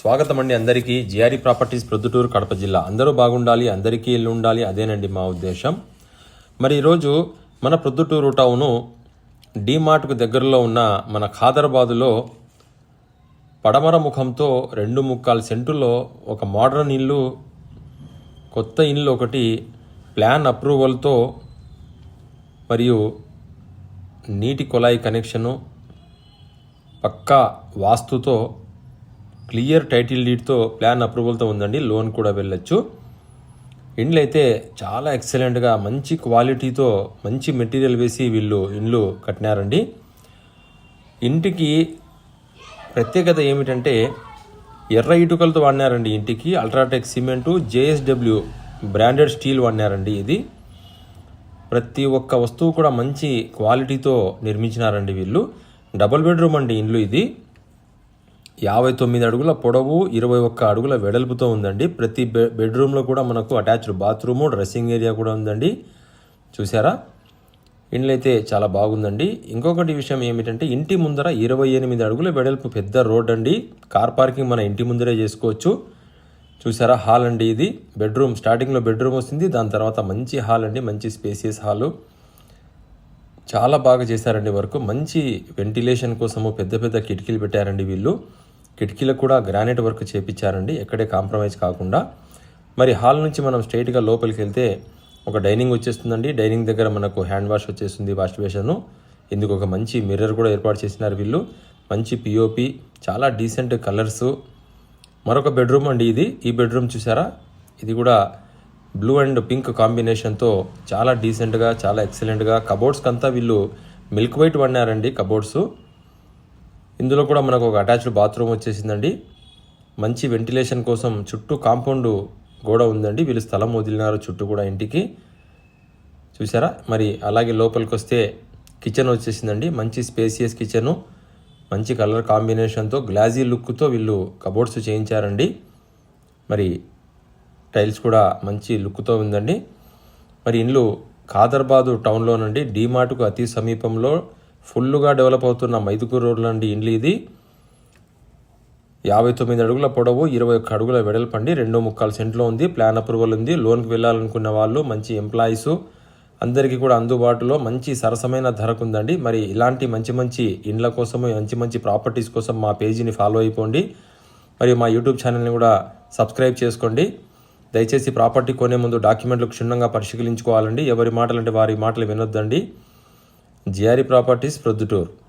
స్వాగతం అండి అందరికీ జిఆర్ఈ ప్రాపర్టీస్ ప్రొద్దుటూరు కడప జిల్లా. అందరూ బాగుండాలి అందరికీ ఇల్లు ఉండాలి అదేనండి మా ఉద్దేశం. మరి ఈరోజు మన ప్రొద్దుటూరు టౌను డీమార్ట్కు దగ్గరలో ఉన్న మన ఖాదరాబాదులో పడమర ముఖంతో రెండు ముక్కాలు సెంటులో ఒక మోడర్న్ ఇల్లు కొత్త ఇల్లు ఒకటి ప్లాన్ అప్రూవల్తో మరియు నీటి కుళాయి కనెక్షను పక్కా వాస్తుతో క్లియర్ టైటిల్ డీడ్తో ప్లాన్ అప్రూవల్తో ఉందండి లోన్ కూడా వెళ్ళొచ్చు. ఇండ్లు అయితే చాలా ఎక్సలెంట్గా మంచి క్వాలిటీతో మంచి మెటీరియల్ వేసి వీళ్ళు ఇండ్లు కట్టినారండి. ఇంటికి ప్రత్యేకత ఏమిటంటే ఎర్ర ఇటుకలతో వాడినారండి ఇంటికి UltraTech cement JSW branded steel వాడినారండి ఇది. ప్రతి ఒక్క వస్తువు కూడా మంచి క్వాలిటీతో నిర్మించినారండి వీళ్ళు. డబుల్ బెడ్రూమ్ అండి ఇండ్లు ఇది. యాభై తొమ్మిది అడుగుల పొడవు ఇరవై ఒక్క అడుగుల వెడల్పుతో ఉందండి. ప్రతి బె బెడ్రూమ్లో కూడా మనకు అటాచ్డ్ బాత్రూము డ్రెస్సింగ్ ఏరియా కూడా ఉందండి. చూసారా ఇండ్లు అయితే చాలా బాగుందండి. ఇంకొకటి విషయం ఏమిటంటే ఇంటి ముందర ఇరవై ఎనిమిది అడుగుల వెడల్పు పెద్ద రోడ్ అండి. కార్ పార్కింగ్ మన ఇంటి ముందరే చేసుకోవచ్చు. చూసారా హాల్ అండి ఇది. బెడ్రూమ్ స్టార్టింగ్లో బెడ్రూమ్ వస్తుంది. దాని తర్వాత మంచి హాల్ అండి. మంచి స్పేసియస్ హాలు. చాలా బాగా చేశారండి వర్క్. మంచి వెంటిలేషన్ కోసము పెద్ద పెద్ద కిటికీలు పెట్టారండి వీళ్ళు. కిటికీలకు కూడా గ్రానైట్ వర్క్ చేపించారండి. ఎక్కడే కాంప్రమైజ్ కాకుండా. మరి హాల్ నుంచి మనం స్ట్రైట్గా లోపలికి వెళ్తే ఒక డైనింగ్ వచ్చేస్తుందండి. డైనింగ్ దగ్గర మనకు హ్యాండ్ వాష్ వచ్చేస్తుంది వాష్ బేషను. ఇందుకు ఒక మంచి మిర్రర్ కూడా ఏర్పాటు చేసినారు వీళ్ళు. మంచి పిఓపి చాలా డీసెంట్ కలర్సు. మరొక బెడ్రూమ్ అండి ఇది. ఈ బెడ్రూమ్ చూసారా? ఇది కూడా బ్లూ అండ్ పింక్ కాంబినేషన్తో చాలా డీసెంట్గా చాలా ఎక్సలెంట్గా కబోర్డ్స్కి అంతా వీళ్ళు మిల్క్ వైట్ వండారండి కబోర్డ్స్ ఇందులో కూడా మనకు ఒక అటాచ్డ్ బాత్రూమ్ వచ్చేసిందండి. మంచి వెంటిలేషన్ కోసం చుట్టూ కాంపౌండ్ గోడ ఉందండి. వీళ్ళు స్థలం వదిలినారు చుట్టూ కూడా ఇంటికి. చూసారా? మరి అలాగే లోపలికి వస్తే కిచెన్ వచ్చేసిందండి. మంచి స్పేసియస్ కిచెను. మంచి కలర్ కాంబినేషన్తో గ్లాజీ లుక్తో వీళ్ళు కబోర్డ్స్ చేయించారండి. మరి టైల్స్ కూడా మంచి లుక్తో ఉందండి. మరి ఇండ్లు ఖాదర్బాదు టౌన్లోనండి. డీమార్ట్కు అతి సమీపంలో ఫుల్గా డెవలప్ అవుతున్న మైదుకూరు రోడ్ నుండి ఇండ్లు ఇది. యాభై తొమ్మిది అడుగుల పొడవు ఇరవై ఒక్క అడుగుల వెడల్పండి రెండు ముక్కాలు సెంట్లో ఉంది ప్లాన్ అప్రూవల్ ఉంది లోన్కి వెళ్ళాలనుకున్న వాళ్ళు మంచి ఎంప్లాయీస్ అందరికీ కూడా అందుబాటులో మంచి సరసమైన ధరకు ఉందండి. మరి ఇలాంటి మంచి మంచి ఇండ్ల కోసం మంచి మంచి ప్రాపర్టీస్ కోసం మా పేజీని ఫాలో అయిపోండి. మరియు మా యూట్యూబ్ ఛానల్ని కూడా సబ్స్క్రైబ్ చేసుకోండి. దయచేసి ప్రాపర్టీ కొనే ముందు డాక్యుమెంట్లు క్షుణ్ణంగా పరిశీలించుకోవాలండి. ఎవరి మాటలంటే వారి మాటలు వినొద్దండి. GRE properties Proddatur.